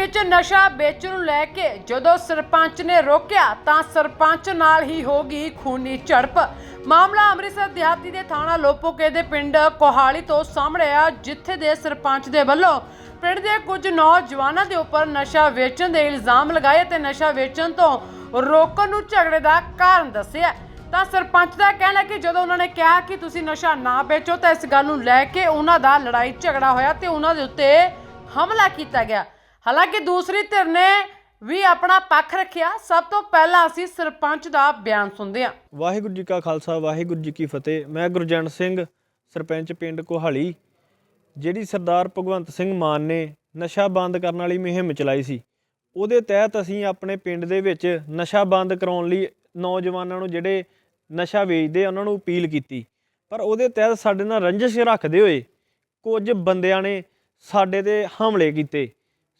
ਵਿੱਚ ਨਸ਼ਾ ਵੇਚਣ ਨੂੰ ਲੈ ਕੇ ਜਦੋਂ ਸਰਪੰਚ ਨੇ ਰੋਕਿਆ ਤਾਂ ਸਰਪੰਚ ਨਾਲ ਹੀ ਹੋ ਗਈ ਖੂਨੀ ਝੜਪ। ਮਾਮਲਾ ਅੰਮ੍ਰਿਤਸਰ ਦਿਹਾਤੀ ਦੇ ਥਾਣਾ ਲੋਪੋਕੇ ਦੇ ਪਿੰਡ ਕੋਹਾਲੀ ਤੋਂ ਸਾਹਮਣੇ ਆ ਜਿੱਥੇ ਦੇ ਸਰਪੰਚ ਦੇ ਵੱਲੋਂ ਪਿੰਡ ਦੇ ਕੁਝ ਨੌਜਵਾਨਾਂ ਦੇ ਉੱਪਰ ਨਸ਼ਾ ਵੇਚਣ ਦੇ ਇਲਜ਼ਾਮ ਲਗਾਏ ਤੇ ਨਸ਼ਾ ਵੇਚਣ ਤੋਂ ਰੋਕਣ ਨੂੰ ਝਗੜੇ ਦਾ ਕਾਰਨ ਦੱਸਿਆ। ਤਾਂ ਸਰਪੰਚ ਦਾ ਕਹਿਣਾ ਕਿ ਜਦੋਂ ਉਹਨਾਂ ਨੇ ਕਿਹਾ ਕਿ ਤੁਸੀਂ ਨਸ਼ਾ ਨਾ ਵੇਚੋ ਤਾਂ ਇਸ ਗੱਲ ਨੂੰ ਲੈ ਕੇ ਉਹਨਾਂ ਦਾ ਲੜਾਈ ਝਗੜਾ ਹੋਇਆ ਤੇ ਉਹਨਾਂ ਦੇ ਉੱਤੇ ਹਮਲਾ ਕੀਤਾ ਗਿਆ। ਹਾਲਾਂਕਿ ਦੂਸਰੀ ਧਿਰ ਨੇ ਵੀ ਆਪਣਾ ਪੱਖ ਰੱਖਿਆ। ਸਭ ਤੋਂ ਪਹਿਲਾਂ ਅਸੀਂ ਸਰਪੰਚ ਦਾ ਬਿਆਨ ਸੁਣਦੇ ਹਾਂ। ਵਾਹਿਗੁਰੂ ਜੀ ਕਾ ਖਾਲਸਾ, ਵਾਹਿਗੁਰੂ ਜੀ ਕੀ ਫਤਿਹ। ਮੈਂ ਗੁਰਜੰਟ ਸਿੰਘ, ਸਰਪੰਚ ਪਿੰਡ ਕੋਹਾਲੀ, ਜਿਹੜੀ ਸਰਦਾਰ ਭਗਵੰਤ ਸਿੰਘ ਮਾਨ ਨੇ ਨਸ਼ਾ ਬੰਦ ਕਰਨ ਵਾਲੀ ਮੁਹਿੰਮ ਚਲਾਈ ਸੀ। ਉਹਦੇ ਤਹਿਤ ਅਸੀਂ ਆਪਣੇ ਪਿੰਡ ਦੇ ਵਿੱਚ ਨਸ਼ਾ ਬੰਦ ਕਰਾਉਣ ਲਈ ਨੌਜਵਾਨਾਂ ਨੂੰ ਜਿਹੜੇ ਨਸ਼ਾ ਵੇਚਦੇ ਉਹਨਾਂ ਨੂੰ ਅਪੀਲ ਕੀਤੀ। ਪਰ ਉਹਦੇ ਤਹਿਤ ਸਾਡੇ ਨਾਲ ਰੰਜਿਸ਼ ਰੱਖਦੇ ਹੋਏ ਕੁਝ ਬੰਦਿਆਂ ਨੇ ਸਾਡੇ ਤੇ ਹਮਲੇ ਕੀਤੇ।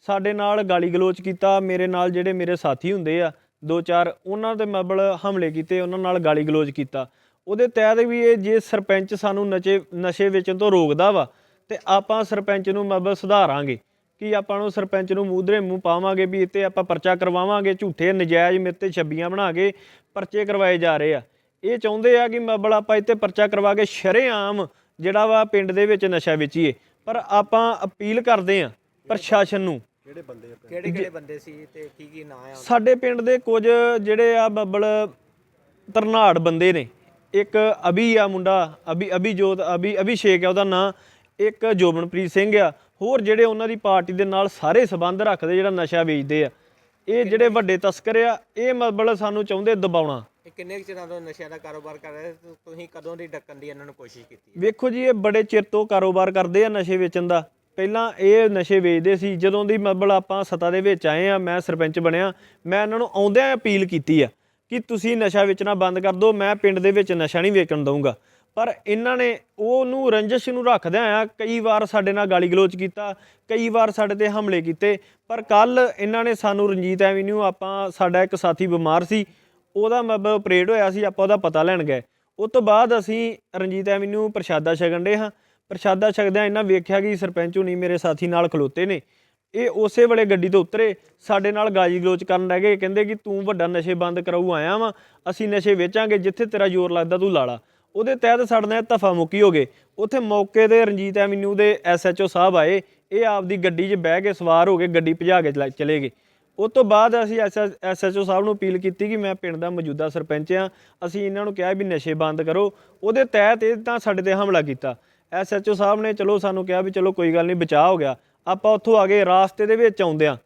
ਸਾਡੇ ਨਾਲ ਗਾਲੀ ਗਲੋਚ ਕੀਤਾ, ਮੇਰੇ ਨਾਲ ਜਿਹੜੇ ਮੇਰੇ ਸਾਥੀ ਹੁੰਦੇ ਆ, ਦੋ ਚਾਰ, ਉਹਨਾਂ ਦੇ ਮਬਲ ਹਮਲੇ ਕੀਤੇ, ਉਹਨਾਂ ਨਾਲ ਗਾਲੀ ਗਲੋਚ ਕੀਤਾ। ਉਹਦੇ ਤਹਿਤ ਵੀ ਇਹ ਜੇ ਸਰਪੰਚ ਸਾਨੂੰ ਨਸ਼ੇ ਨਸ਼ੇ ਵੇਚਣ ਤੋਂ ਰੋਕਦਾ ਵਾ, ਤੇ ਆਪਾਂ ਸਰਪੰਚ ਨੂੰ ਮਬਲ ਸੁਧਾਰਾਂਗੇ। ਕਿ ਆਪਾਂ ਨੂੰ ਸਰਪੰਚ ਨੂੰ ਮੂਧਰੇ ਮੂੰਹ ਪਾਵਾਂਗੇ ਵੀ ਇੱਥੇ ਆਪਾਂ ਪਰਚਾ ਕਰਵਾਵਾਂਗੇ, ਝੂਠੇ ਨਜਾਇਜ਼ ਮੇਰੇ ਤੇ ਛੱਬੀਆਂ ਬਣਾ ਕੇ ਪਰਚੇ ਕਰਵਾਏ ਜਾ ਰਹੇ ਆ। ਇਹ ਚਾਹੁੰਦੇ ਆ ਕਿ ਮਬਲ ਆਪਾਂ ਇੱਥੇ ਪਰਚਾ ਕਰਵਾ ਕੇ ਸ਼ਰੇਆਮ ਜਿਹੜਾ ਵਾ ਪਿੰਡ ਦੇ ਵਿੱਚ ਨਸ਼ਾ ਵੇਚੀਏ। ਪਰ ਆਪਾਂ ਅਪੀਲ ਕਰਦੇ ਆ ਪ੍ਰਸ਼ਾਸਨ ਨੂੰ ਕਿਹੜੇ ਕਿਹੜੇ ਬੰਦੇ ਸੀ ਤੇ ਕੀ ਕੀ ਨਾਂ ਆ? ਸਾਡੇ ਪਿੰਡ ਦੇ ਕੁਝ ਜਿਹੜੇ ਆ ਬੱਬਲ ਤਰਨਾੜ ਬੰਦੇ ਨੇ। ਇੱਕ ਅਭੀ ਆ ਮੁੰਡਾ ਅਭੀ ਅਭਿਜੋਤ ਅਭੀ ਅਭਿਸ਼ੇਕ ਆ ਉਹਦਾ ਨਾਂ। ਇੱਕ ਜੋਬਨਪ੍ਰੀਤ ਸਿੰਘ ਆ। ਹੋਰ ਜਿਹੜੇ ਉਹਨਾਂ ਦੀ ਪਾਰਟੀ ਦੇ ਨਾਲ ਸਾਰੇ ਸਬੰਧ ਰੱਖਦੇ ਜਿਹੜਾ ਨਸ਼ਾ ਵੇਚਦੇ ਆ। ਇਹ ਜਿਹੜੇ ਵੱਡੇ ਤਸਕਰ ਆ ਇਹ ਮਤਲਬ ਸਾਨੂੰ ਚਾਹੁੰਦੇ ਦਬਾਉਣਾ। ਇਹ ਕਿੰਨੇ ਕੁ ਚਿਰਾਂ ਤੋਂ ਨਸ਼ਿਆਂ ਦਾ ਕਾਰੋਬਾਰ ਕਰ ਰਹੇ ਤੁਸੀਂ ਕਦੋਂ ਦੀ ਡੱਕਣ ਦੀ ਇਹਨਾਂ ਨੂੰ ਕੋਸ਼ਿਸ਼ ਕੀਤੀ? ਵੇਖੋ ਜੀ ਇਹ ਬੜੇ ਚਿਰ ਤੋਂ ਕਾਰੋਬਾਰ ਕਰਦੇ ਆ ਨਸ਼ੇ ਵੇਚਣ ਦਾ। ਪਹਿਲਾਂ ਇਹ ਨਸ਼ੇ ਵੇਚਦੇ ਸੀ, ਜਦੋਂ ਦੀ ਮਤਲਬ ਆਪਾਂ ਸੱਤਾ ਦੇ ਵਿੱਚ ਆਏ ਆ, ਮੈਂ ਸਰਪੰਚ ਬਣਿਆ, ਮੈਂ ਇਹਨਾਂ ਨੂੰ ਆਉਂਦਿਆਂ ਅਪੀਲ ਕੀਤੀ ਆ ਕਿ ਤੁਸੀਂ ਨਸ਼ਾ ਵੇਚਣਾ ਬੰਦ ਕਰ ਦਿਓ, ਮੈਂ ਪਿੰਡ ਦੇ ਵਿੱਚ ਨਸ਼ਾ ਨਹੀਂ ਵੇਚਣ ਦਊਂਗਾ। ਪਰ ਇਹਨਾਂ ਨੇ ਉਹਨੂੰ ਰੰਜਿਸ਼ ਨੂੰ ਰੱਖਦਿਆਂ ਆ, ਕਈ ਵਾਰ ਸਾਡੇ ਨਾਲ ਗਾਲੀ ਗਲੋਚ ਕੀਤਾ, ਕਈ ਵਾਰ ਸਾਡੇ ਤੇ ਹਮਲੇ ਕੀਤੇ, ਪਰ ਕੱਲ ਇਹਨਾਂ ਨੇ ਸਾਨੂੰ ਰਣਜੀਤ ਐਵੀਨਿਊ, ਆਪਾਂ ਸਾਡਾ ਇੱਕ ਸਾਥੀ ਬਿਮਾਰ ਸੀ, ਉਹਦਾ ਮਤਲਬ ਆਪਰੇਟ ਹੋਇਆ ਸੀ, ਆਪਾਂ ਉਹਦਾ ਪਤਾ ਲੈਣ ਗਏ। ਉਸ ਤੋਂ ਬਾਅਦ ਅਸੀਂ ਰਣਜੀਤ ਐਵੀਨਿਊ, ਪ੍ਰਸ਼ਾਦਾ ਛਕਣ ਦੇ ਹਾਂ। ਪ੍ਰਸ਼ਾਦਾ ਛਕਦਿਆਂ ਇਹਨਾਂ ਵੇਖਿਆ ਕਿ ਸਰਪੰਚ ਹੁਣੀ ਮੇਰੇ ਸਾਥੀ ਨਾਲ ਖਲੋਤੇ ਨੇ। ਇਹ ਉਸੇ ਵੇਲੇ ਗੱਡੀ ਤੋਂ ਉਤਰੇ, ਸਾਡੇ ਨਾਲ ਗਾਜੀ ਗਲੋਚ ਕਰਨ ਲੱਗ ਗਏ। ਕਹਿੰਦੇ ਕਿ ਤੂੰ ਵੱਡਾ ਨਸ਼ੇ ਬੰਦ ਕਰਾਊ ਆਇਆ ਵਾ, ਅਸੀਂ ਨਸ਼ੇ ਵੇਚਾਂਗੇ, ਜਿੱਥੇ ਤੇਰਾ ਜ਼ੋਰ ਲੱਗਦਾ ਤੂੰ ਲਾ ਲਾ। ਉਹਦੇ ਤਹਿਤ ਸਾਡੇ ਨਾਲ ਧਫਾ ਮੁੱਕੀ ਹੋ ਗਏ। ਉੱਥੇ ਮੌਕੇ ਤੇ ਰਣਜੀਤ ਐਵਨਿਊ ਦੇ ਐਸਐਚਓ ਸਾਹਿਬ ਆਏ। ਇਹ ਆਪਦੀ ਗੱਡੀ 'ਚ ਬਹਿ ਕੇ ਸਵਾਰ ਹੋ ਕੇ ਗੱਡੀ ਭਜਾ ਕੇ ਚਲਾ- ਚਲੇ ਗਏ। ਉਸ ਤੋਂ ਬਾਅਦ ਅਸੀਂ ਐਸਐਚਓ ਸਾਹਿਬ ਨੂੰ ਅਪੀਲ ਕੀਤੀ ਕਿ ਮੈਂ ਪਿੰਡ ਦਾ ਮੌਜੂਦਾ ਸਰਪੰਚ ਆ। ਅਸੀਂ ਇਹਨਾਂ ਨੂੰ ਕਿਹਾ ਵੀ ਨਸ਼ੇ ਬੰਦ ਕਰੋ। ਉਹਦੇ ਤਹਿਤ ਇਹ ਤਾਂ ਸਾਡੇ ਤੇ ਹਮਲਾ ਕੀਤਾ। ਐਸਐਚਓ ਸਾਹਿਬ ਨੇ ਚਲੋ ਸਾਨੂੰ ਕਿਹਾ ਵੀ ਚਲੋ ਕੋਈ ਗੱਲ ਨਹੀਂ, ਬਚਾਅ ਹੋ ਗਿਆ। ਆਪਾਂ ਉੱਥੋਂ ਆ ਗਏ ਰਾਸਤੇ ਦੇ ਵਿੱਚ ਆਉਂਦਿਆਂ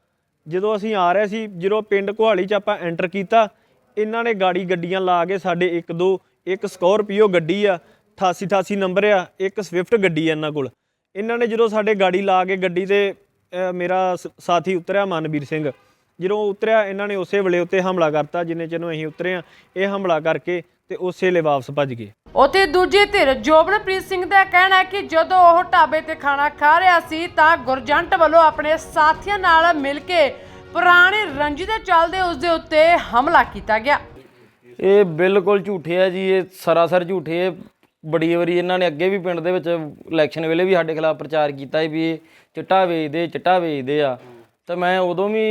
ਜਦੋਂ ਅਸੀਂ ਆ ਰਹੇ ਸੀ, ਜਦੋਂ ਪਿੰਡ ਕੁਹਾਲੀ 'ਚ ਆਪਾਂ ਐਂਟਰ ਕੀਤਾ, ਇਹਨਾਂ ਨੇ ਗਾੜੀ ਗੱਡੀਆਂ ਲਾ ਕੇ ਸਾਡੇ ਇੱਕ ਦੋ, ਇੱਕ ਸਕੋਰਪੀਓ ਗੱਡੀ ਆ 88 88 ਨੰਬਰ ਆ, ਇੱਕ ਸਵਿਫਟ ਗੱਡੀ ਆ ਇਹਨਾਂ ਕੋਲ। ਇਹਨਾਂ ਨੇ ਜਦੋਂ ਸਾਡੇ ਗਾੜੀ ਲਾ ਕੇ ਗੱਡੀ ਤੇ ਮੇਰਾ ਸ- ਸਾਥੀ ਉਤਰਿਆ ਮਨਵੀਰ ਸਿੰਘ। ਜਦੋਂ ਉਤਰਿਆ ਇਹਨਾਂ ਨੇ ਉਸੇ ਵੇਲੇ ਉੱਤੇ ਹਮਲਾ ਕਰਤਾ ਜਿੰਨੇ ਚਿਰ ਨੂੰ ਅਸੀਂ ਉਤਰੇ ਆ ਇਹ ਹਮਲਾ ਕਰਕੇ ਤੇ ਉਸੇ ਵੇਲੇ ਵਾਪਸ ਭੱਜ ਗਏ। ਉਤੇ ਦੂਜੀ ਧਿਰ ਜੋਬਨਪ੍ਰੀਤ ਸਿੰਘ ਦਾ ਕਹਿਣਾ ਹੈ ਕਿ ਜਦੋਂ ਉਹ ਢਾਬੇ ਤੇ ਖਾਣਾ ਖਾ ਰਿਹਾ ਸੀ ਤਾਂ ਗੁਰਜੰਟ ਵੱਲੋਂ ਆਪਣੇ ਸਾਥੀਆਂ ਨਾਲ ਮਿਲ ਕੇ ਪੁਰਾਣੀ ਰੰਜੀ ਦੇ ਚੱਲਦੇ ਉਸ ਦੇ ਉੱਤੇ ਹਮਲਾ ਕੀਤਾ ਗਿਆ। ਇਹ ਬਿਲਕੁਲ ਝੂਠੇ ਆ ਜੀ ਇਹ ਸਰਾਸਰ ਝੂਠੇ ਹੈ ਬੜੀ ਵਾਰੀ ਇਹਨਾਂ ਨੇ ਅੱਗੇ ਵੀ ਪਿੰਡ ਦੇ ਵਿੱਚ ਇਲੈਕਸ਼ਨ ਵੇਲੇ ਵੀ ਸਾਡੇ ਖਿਲਾਫ ਪ੍ਰਚਾਰ ਕੀਤਾ ਵੀ ਇਹ ਚਿੱਟਾ ਵੇਚਦੇ ਚਿੱਟਾ ਵੇਚਦੇ ਆ। ਤਾਂ ਮੈਂ ਉਦੋਂ ਵੀ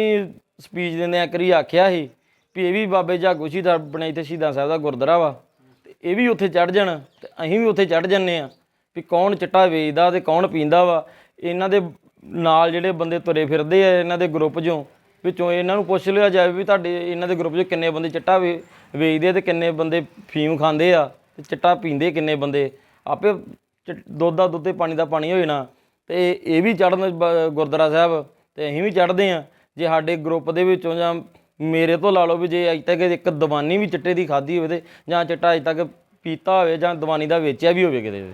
ਸਪੀਚ ਦਿੰਦਿਆਂ ਕਰੀ ਆਖਿਆ ਸੀ ਵੀ ਇਹ ਵੀ ਬਾਬੇ ਜਾਗੋ ਦਾ ਆਪਣੇ ਇੱਥੇ ਸ਼ਹੀਦਾਂ ਸਾਹਿਬ ਦਾ ਗੁਰਦੁਆਰਾ ਵਾ। ਤੇ ਇਹ ਵੀ ਉੱਥੇ ਚੜ ਜਾਣ, ਤੇ ਅਸੀਂ ਵੀ ਉੱਥੇ ਚੜ ਜੰਨੇ ਆ ਵੀ ਕੌਣ ਚਿੱਟਾ ਵੇਚਦਾ ਤੇ ਕੌਣ ਪੀਂਦਾ ਵਾ। ਇਹਨਾਂ ਦੇ ਨਾਲ ਜਿਹੜੇ ਬੰਦੇ ਤੁਰੇ ਫਿਰਦੇ ਆ ਇਹਨਾਂ ਦੇ ਗਰੁੱਪ 'ਚੋਂ, ਵਿੱਚੋਂ ਇਹਨਾਂ ਨੂੰ ਪੁੱਛ ਲਿਆ ਜਾਵੇ ਵੀ ਤੁਹਾਡੇ ਇਹਨਾਂ ਦੇ ਗਰੁੱਪ 'ਚ ਕਿੰਨੇ ਬੰਦੇ ਚਿੱਟਾ ਵੇ, ਵੇਚਦੇ ਆ ਤੇ ਕਿੰਨੇ ਬੰਦੇ ਫੀਮ ਖਾਂਦੇ ਆ, ਤੇ ਚਿੱਟਾ ਪੀਂਦੇ ਕਿੰਨੇ ਬੰਦੇ। ਆਪੇ ਚਿ- ਦੁੱਧ ਦਾ ਦੁੱਧ ਤੇ ਪਾਣੀ ਦਾ ਪਾਣੀ ਹੋ ਜਾਣਾ। ਤੇ ਇਹ ਵੀ ਚੜਨ ਗੁਰਦੁਆਰਾ ਸਾਹਿਬ, ਤੇ ਅਸੀਂ ਵੀ ਚੜਦੇ ਆ। ਜੇ ਸਾਡੇ ਗਰੁੱਪ ਦੇ ਵਿੱਚੋਂ ਜਾਂ ਮੇਰੇ ਤੋਂ ਲਾ ਲਓ ਵੀ ਜੇ ਅਜ ਤੱਕ ਇੱਕ ਦੀਵਾਨੀ ਵੀ ਚਿੱਟੇ ਦੀ ਖਾਧੀ ਹੋਵੇ ਤੇ ਜਾਂ ਚਿੱਟਾ ਅਜ ਤੱਕ ਪੀਤਾ ਹੋਵੇ ਜਾਂ ਦੀਵਾਨੀ ਦਾ ਵੇਚਿਆ ਵੀ ਹੋਵੇ ਕਿਤੇ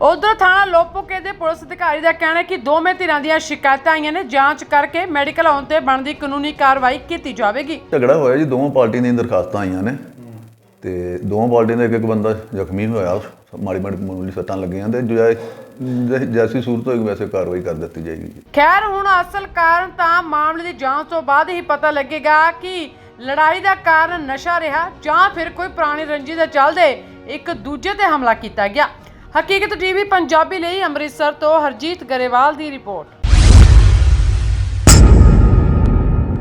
ਉਧਰ ਥਾਣਾ ਲੋਪੋਕੇ ਦੇ ਪੁਲਿਸ ਅਧਿਕਾਰੀ ਦਾ ਕਹਿਣਾ ਹੈ ਕਿ ਦੋਵੇਂ ਧਿਰਾਂ ਦੀਆਂ ਸ਼ਿਕਾਇਤਾਂ ਆਈਆਂ ਨੇ ਜਾਂਚ ਕਰਕੇ ਮੈਡੀਕਲ ਆਉਣ ਤੇ ਬਣਦੀ ਕਾਨੂੰਨੀ ਕਾਰਵਾਈ ਕੀਤੀ ਜਾਵੇਗੀ। ਝਗੜਾ ਹੋਇਆ ਜੀ ਦੋਵਾਂ ਪਾਰਟੀਆਂ ਦੀਆਂ ਦਰਖਾਸਤਾਂ ਆਈਆਂ ਨੇ ਤੇ ਦੋਵਾਂ ਪਾਰਟੀਆਂ ਦਾ ਇੱਕ ਇੱਕ ਬੰਦਾ ਜ਼ਖਮੀ ਹੋਇਆ ਮਾੜੀ ਮਾੜੀ ਮਾਮੂਲੀ ਸੱਟਾਂ ਲੱਗੀਆਂ ਤੇ ਜੈ- ਜੈ- ਜੈਸੀ ਸੂਰਤ ਹੋਏਗੀ, ਵੈਸੇ ਕਾਰਵਾਈ ਕਰ ਦਿੱਤੀ ਜਾਏਗੀ। ਖੈਰ, ਹੁਣ ਅਸਲ ਕਾਰਨ ਤਾਂ ਮਾਮਲੇ ਦੀ ਜਾਂਚ ਤੋਂ ਬਾਅਦ ਹੀ ਪਤਾ ਲੱਗੇਗਾ ਕਿ ਲੜਾਈ ਦਾ ਕਾਰਨ ਨਸ਼ਾ ਰਿਹਾ ਜਾਂ ਫਿਰ ਕੋਈ ਪੁਰਾਣੀ ਰੰਜੀ ਦੇ ਚੱਲਦੇ ਇੱਕ ਦੂਜੇ ਤੇ ਹਮਲਾ ਕੀਤਾ ਗਿਆ। ਹਕੀਕਤ ਟੀਵੀ ਪੰਜਾਬੀ ਲਈ ਅੰਮ੍ਰਿਤਸਰ ਤੋਂ ਹਰਜੀਤ ਗਰੇਵਾਲ ਦੀ ਰਿਪੋਰਟ।